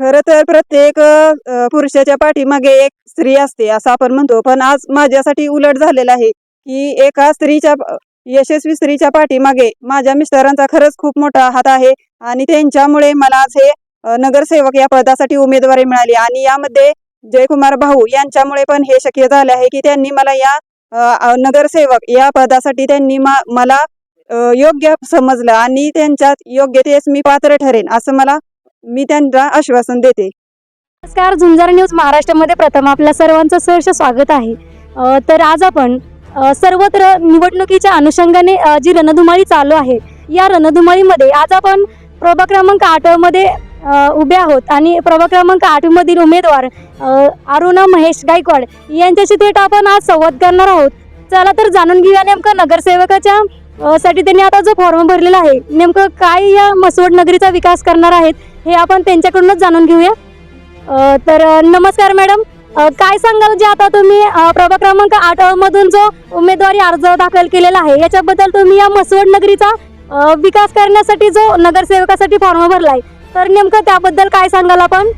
खरं तर प्रत्येक पुरुषाच्या पाठीमागे एक स्त्री असते असं आपण म्हणतो. पण आज माझ्यासाठी उलट झालेलं आहे की एका स्त्रीच्या यशस्वी स्त्रीच्या पाठीमागे माझ्या मिस्टरांचा खरंच खूप मोठा हात आहे आणि त्यांच्यामुळे मला आज हे नगरसेवक या पदासाठी उमेदवारी मिळाली. आणि यामध्ये जयकुमार भाऊ यांच्यामुळे पण हे शक्य झाले आहे की त्यांनी मला या नगरसेवक या पदासाठी त्यांनी मा- मला योग्य समजलं आणि त्यांच्यात योग्यतेस मी पात्र ठरेन असं मला मी त्यांना आश्वासन देते. नमस्कार झुंजार न्यूज महाराष्ट्रामध्ये प्रथम आपल्या सर्वांचं सहर्ष स्वागत आहे. अ, तर आज आपण अ, सर्वत्र निवडणुकीच्या अनुषंगाने अ, जी रणधुमाळी चालू आहे या रणधुमाळीमध्ये आज आपण प्रभाग क्रमांक आठ अ, उभे आहोत आणि प्रभाग क्रमांक आठमधील उमेदवार अ, अरुणा महेश गायकवाड यांच्याशी थेट आपण आज संवाद करणार आहोत. चला तर जाणून घेऊया नेमकं नगरसेवकाच्या साठी त्यांनी आता जो फॉर्म भरलेला आहे नेमकं काय या मसवड नगरीचा विकास करणार आहेत हे आपण त्यांच्याकडूनच जाणून घेऊया. तर नमस्कार मॅडम. काय सांगाल जे आता तुम्ही प्रभाग क्रमांक आठ मधून जो उमेदवारी अर्ज दाखल केलेला आहे याच्याबद्दल तुम्ही या मसवड नगरीचा विकास करण्यासाठी जो नगरसेवकासाठी फॉर्म भरलाय तर नेमकं त्याबद्दल काय सांगाल आपण?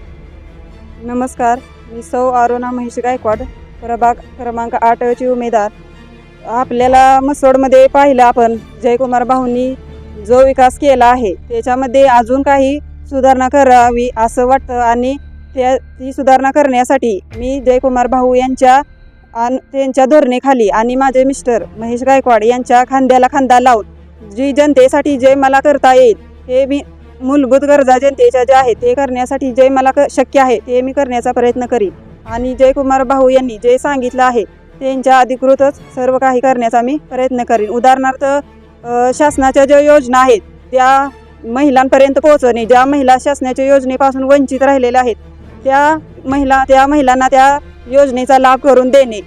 नमस्कार. मी सौ अरुणा महेश गायकवाड प्रभाग क्रमांक आठची उमेदवार. आपल्याला मसोडमध्ये पाहिलं आपण जयकुमार भाऊंनी जो विकास केला आहे त्याच्यामध्ये अजून काही सुधारणा करावी असं वाटतं आणि त्या ती सुधारणा करण्यासाठी मी जयकुमार भाऊ यांच्या आणि त्यांच्या धोरणेखाली आणि माझे मिस्टर महेश गायकवाड यांच्या खांद्याला खांदा लावून जी जनतेसाठी जे मला करता येईल हे मी मूलभूत गरजा जनतेच्या ज्या आहेत ते करण्यासाठी जे मला क शक्य आहे ते मी करण्याचा प्रयत्न करीन. आणि जयकुमार भाऊ यांनी जे सांगितलं आहे त्यांच्या अधिकृतच सर्व काही करण्याचा मी प्रयत्न करीन. उदाहरणार्थ शासनाच्या ज्या योजना आहेत त्या महिलांपर्यंत पोहोचवणे ज्या महिला शासनाच्या योजनेपासून वंचित राहिलेल्या आहेत त्या महिला त्या महिलांना त्या योजनेचा लाभ करून देणे.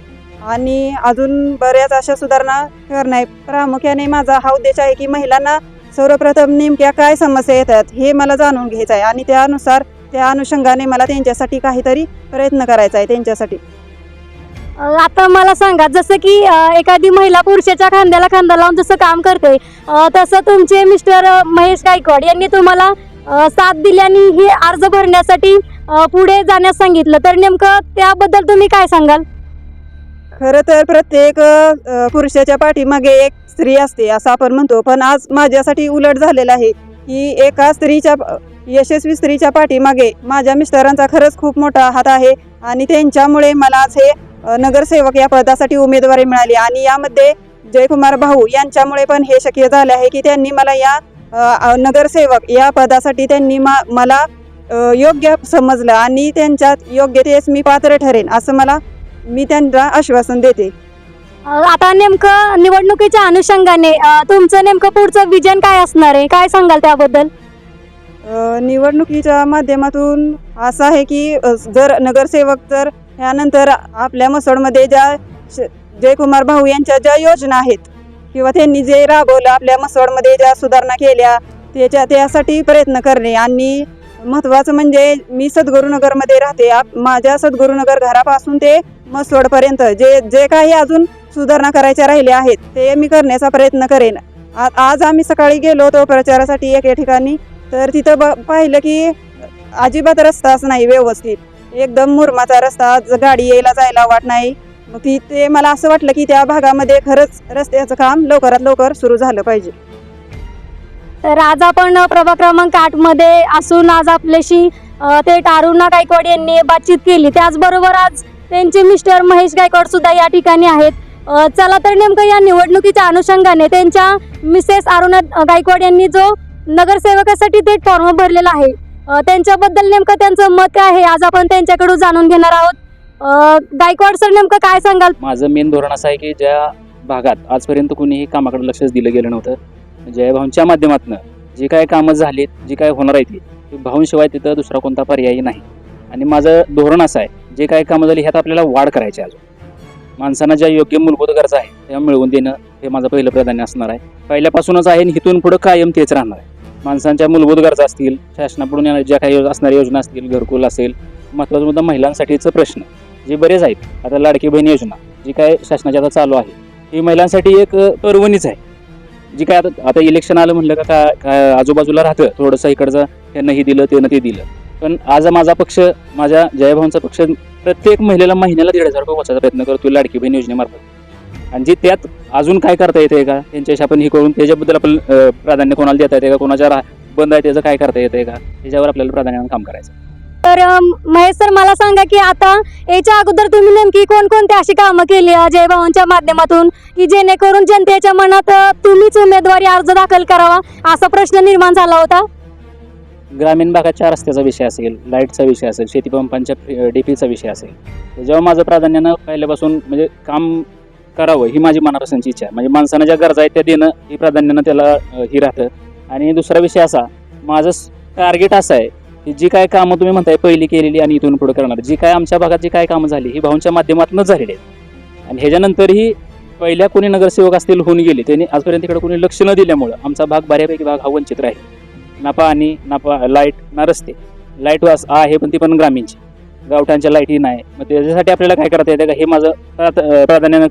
आणि अजून बऱ्याच अशा सुधारणा करणे. प्रामुख्याने माझा हा उद्देश आहे की महिलांना सर्वप्रथम नेमक्या काय समस्या येतात हे मला जाणून घ्यायचं आहे. आणि त्यानुसार त्या अनुषंगाने मला त्यांच्यासाठी काहीतरी प्रयत्न करायचा आहे त्यांच्यासाठी. आता मला सांगा जसं की एखादी महिला पुरुषाच्या खांद्याला खांदा लावून जसं काम करते तसं तुमचे मिस्टर महेश गायकवाड यांनी तुम्हाला साथ दिली आणि हे अर्ज भरण्यासाठी पुढे जाण्यास सांगितलं. तर नेमकं त्याबद्दल तुम्ही काय सांगाल? खरं तर प्रत्येक पुरुषाच्या पाठीमागे एक स्त्री असते असं आपण म्हणतो. पण आज माझ्यासाठी उलट झालेलं आहे की एका स्त्रीच्या यशस्वी स्त्रीच्या पाठीमागे माझ्या मिस्टरांचा खरंच खूप मोठा हात आहे आणि त्यांच्यामुळे मला आज हे नगरसेवक या पदासाठी उमेदवारी मिळाली. आणि यामध्ये जयकुमार भाऊ यांच्यामुळे पण हे शक्य झाले आहे की त्यांनी मला या नगरसेवक या पदासाठी त्यांनी मा मला योग्य समजलं आणि त्यांच्यात योग्य तेच मी पात्र ठरेन असं मला मी त्यांना आश्वासन देते. आता नेमकं निवडणुकीच्या अनुषंगाने तुमचं नेमकं पुढचं विजन काय असणार आहे? काय सांगाल त्याबद्दल? निवडणुकीच्या माध्यमातून असं आहे की जर नगरसेवक जर ह्यानंतर आपल्या मसोडमध्ये ज्या श- जयकुमार भाऊ यांच्या ज्या योजना आहेत किंवा त्यांनी जे राबवलं आपल्या मसोडमध्ये ज्या सुधारणा केल्या त्याच्या त्यासाठी प्रयत्न करणे. आणि महत्त्वाचं म्हणजे मी सद्गुरुनगरमध्ये राहते. आप माझ्या सद्गुरुनगर घरापासून ते मसवडपर्यंत जे जे काही अजून सुधारणा करायच्या राहिल्या आहेत ते मी करण्याचा प्रयत्न करेन. आज आम्ही सकाळी गेलो होतो प्रचारासाठी एके ठिकाणी. तर तिथं ब पाहिलं की अजिबात रस्ताच नाही व्यवस्थित. एकदम मुरमाचा रस्ता आज गाडी यायला जायला वाट नाही. मग ती ते मला असं वाटलं की त्या भागामध्ये खरंच रस्त्याचं काम लवकरात लवकर सुरू झालं पाहिजे. तर आज आपण प्रभाग क्रमांक आठमध्ये असून आज आपल्याशी थेट अरुणा गायकवाड यांनी बातचीत केली. त्याचबरोबर आज त्यांचे मिस्टर महेश गायकवाड सुद्धा या ठिकाणी आहेत. चला तर नेमकं या निवडणुकीच्या अनुषंगाने त्यांच्या मिसेस अरुणा गायकवाड यांनी जो नगरसेवकासाठी थेट फॉर्म भरलेला आहे. त्यांच्याबद्दल नेमकं त्यांचं मत काय आहे? आज आपण त्यांच्याकडून जाणून घेणार आहोत. गायकवाड सर नेमकं काय सांगाल? माझं मेन धोरण असं आहे की ज्या भागात आजपर्यंत कुणीही कामाकडे लक्षच दिलं गेलं नव्हतं जयभाऊंच्या माध्यमातून जी काय कामं झालीत जी काय होणार आहे ती भाऊंशिवाय तिथं दुसरा कोणता पर्यायी नाही. आणि माझं धोरण असं आहे जे काय कामं झाली ह्यात आपल्याला वाढ करायची आहे अजून. माणसांना ज्या योग्य मूलभूत गरजा आहे त्या मिळवून देणं हे माझं पहिलं प्राधान्य असणार आहे. पहिल्यापासूनच आहे आणि इथून पुढं कायम तेच राहणार आहे. माणसांच्या मूलभूत गरजा असतील शासनाकडून ज्या काही योजना- असणाऱ्या योजना असतील घरकुल असेल महत्त्वाचा मुद्दा महिलांसाठीचं प्रश्न जे बरेच आहेत. आता लाडकी बहीण योजना जी काय शासनाची आता चालू आहे ही महिलांसाठी एक पर्वणीच आहे. जी काय आता आता इलेक्शन आलं म्हणलं का काय आजूबाजूला राहतं थोडंसं इकडचं त्यांना हे दिलं त्यानं ते दिलं. पण आज माझा पक्ष माझ्या जयभाऊंचा पक्ष प्रत्येक महिलेला महिन्याला दीड हजार रुपये वाचायचा प्रयत्न करतो लाडकी बहीण योजनेमार्फत. आणि जे त्यात अजून काय करता येते का? त्यांच्याशी आपण हे करून त्याच्याबद्दल आपण प्राधान्य कोणाला देता येते का? कोणाच्या रा- बंद आहे त्याचं काय करता येते का? त्याच्यावर आपल्याला प्राधान्यानं काम करायचं. तर महेश सर मला सांगा की आता याच्या अगोदर तुम्ही नेमकी कोणकोणती अशी कामं केली अजय भाऊंच्या माध्यमातून की जेणेकरून जनतेच्या मनात तुम्हीच उमेदवारी अर्ज दाखल करावा असा प्रश्न निर्माण झाला होता? ग्रामीण भागाच्या रस्त्याचा विषय असेल लाईटचा विषय असेल शेतीपंपांच्या डीपीचा विषय असेल. त्याच्यावर माझं प्राधान्यानं पहिल्यापासून म्हणजे काम करावं ही माझी मनापासूनची इच्छा आहे. म्हणजे माणसानं ज्या गरजा आहेत त्या देणं ही प्राधान्यानं त्याला ही राहतं. आणि दुसरा विषय असा माझं टार्गेट असं आहे की जी काय कामं तुम्ही म्हणताय पहिली केलेली आणि इथून पुढे करणार. जी काय आमच्या भागात जी काय कामं झाली ही भाऊंच्या माध्यमातूनच झालेली आहेत. आणि ह्याच्यानंतरही पहिल्या कोणी नगरसेवक असतील होऊन गेले त्यांनी आजपर्यंत इकडे कोणी लक्ष न दिल्यामुळं आमचा भाग बऱ्यापैकी भाग हा वंचित राहील. ना पाणी ना पा लाइट ना रस्ते. लाइट वास आहे पण ती पण ग्रामीणची. गावठांच्या लाईटही नाही. मग त्याच्यासाठी आपल्याला काय करता येतं का? हे माझं प्राधान्यानं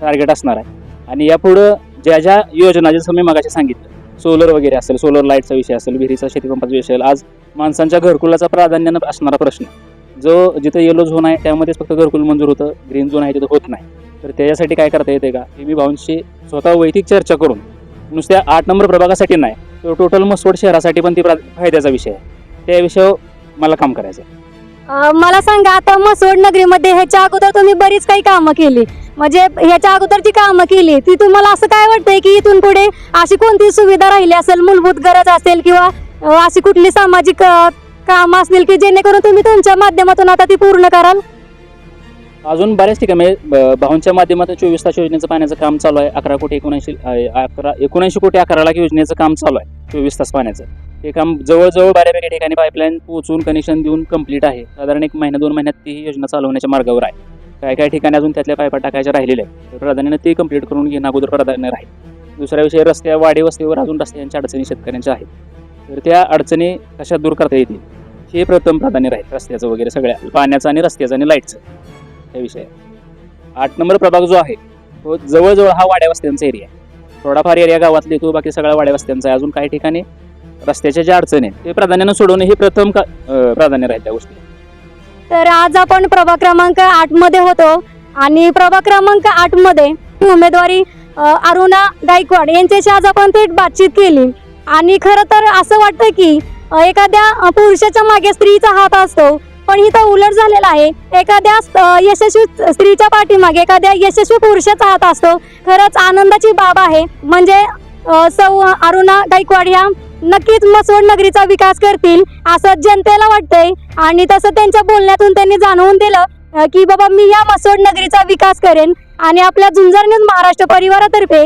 टार्गेट असणार आहे. आणि यापुढं ज्या ज्या योजना जसं मी मगाशी सांगितलं सोलर वगैरे असेल सोलर लाईटचा विषय असेल विहिरीचा शेतीपंपाचा विषय असेल आज माणसांच्या घरकुलाचा प्राधान्यानं असणारा प्रश्न जो जिथं येलो झोन आहे त्यामध्येच फक्त घरकुल मंजूर होतं ग्रीन झोन आहे तिथं होत नाही. तर त्याच्यासाठी काय करता येते का? हे मी भाऊंशी स्वतः वैयक्तिक चर्चा करून नुसत्या आठ नंबर प्रभागासाठी नाही तर टोटल मसवड शहरासाठी पण ती प्रा- फायद्याचा विषय आहे. त्या विषयावर मला काम करायचं आहे. मला सांगा आता मसवड नगरीमध्ये ह्याच्या अगोदर तुम्ही बरीच काही कामं केली. म्हणजे ह्याच्या अगोदरची कामं केली ती तुम्हाला असं काय वाटतंय की इथून पुढे अशी कोणती सुविधा राहिली असेल मूलभूत गरज असेल किंवा अशी कुठली सामाजिक अ, कामं असतील की जेणेकरून तुम्ही तुमच्या माध्यमातून आता ती पूर्ण कराल? अजून बऱ्याच ठिकाणी म्हणजे ब- भाऊंच्या माध्यमातून चोवीस तास योजनेचं पाण्याचं काम चालू आहे अकरा कोटी एकोणऐंशी अकरा एकोणऐंशी कोटी अकरा लाख योजनेचं काम चालू आहे चोवीस तास पाण्याचं. हे काम जवळजवळ बऱ्यापैकी ठिकाणी पाईपलाईन पोहोचून कनेक्शन देऊन कंप्लीट आहे. साधारण एक महिना दोन महिन्यात ती ही योजना चालवण्याच्या मार्गावर आहे. काय काय ठिकाणी अजून त्यातल्या पायपा टाकायच्या राहिलेल्या आहेत तर प्राधान्याने ते कंप्लीट करून घेणं अगोदर प्राधान्य राहील. दुसरा विषय रस्त्या वाडी वस्तीवर अजून रस्त्यांच्या अडचणी शेतकऱ्यांच्या आहेत. तर त्या अडचणी कशा दूर करता येतील हे प्रथम प्राधान्य राहील रस्त्याचं वगैरे सगळ्या पाण्याचं आणि रस्त्याचं आणि लाईटचं हे विषय आठ नंबर प्रभाग जो आहे तो जवळजवळ हा वाड्या वस्त्यांचा एरिया आहे. थोडाफार एरिया गावातला येतो बाकी सगळा वाड्या वस्त्यांचा आहे. अजून काही ठिकाणी रस्त्याच्या ज्या अडचणी आहेत ते प्राधान्यानं सोडवणे हे प्रथम का अं, प्राधान्य राहील त्या गोष्टी तर आज आपण प्रभाग क्रमांक आठमध्ये होतो आणि प्रभाग क्रमांक आठमध्ये उमेदवारी अ, अरुणा गायकवाड यांच्याशी आज आपण थेट बातचीत केली. आणि खरं तर असं वाटतं की अ, एखाद्या अ, पुरुषाच्या मागे स्त्रीचा हात असतो पण इथं उलट झालेला आहे. एखाद्या अ, यशस्वी स्त्रीच्या पाठीमागे एखाद्या यशस्वी पुरुषाचा हात असतो. खरंच आनंदाची बाब आहे. म्हणजे अ, सौ अरुणा गायकवाड ह्या नक्कीच मसवड नगरीचा विकास करतील असं जनतेला वाटतंय. आणि तसं त्यांच्या बोलण्यातून त्यांनी जाणवून दिलं की बाबा मी या मसवड नगरीचा विकास करेन. आणि आपल्या झुंजार न्यूज महाराष्ट्र परिवारातर्फे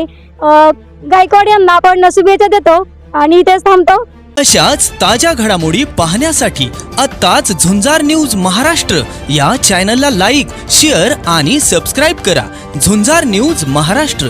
गायकवाड यांना आपण शुभेच्छा देतो. आणि इथेच थांबतो. अशाच ताज्या घडामोडी पाहण्यासाठी आत्ताच झुंजार न्यूज महाराष्ट्र या चॅनलला लाईक शेअर आणि सबस्क्राईब करा. झुंजार न्यूज महाराष्ट्र.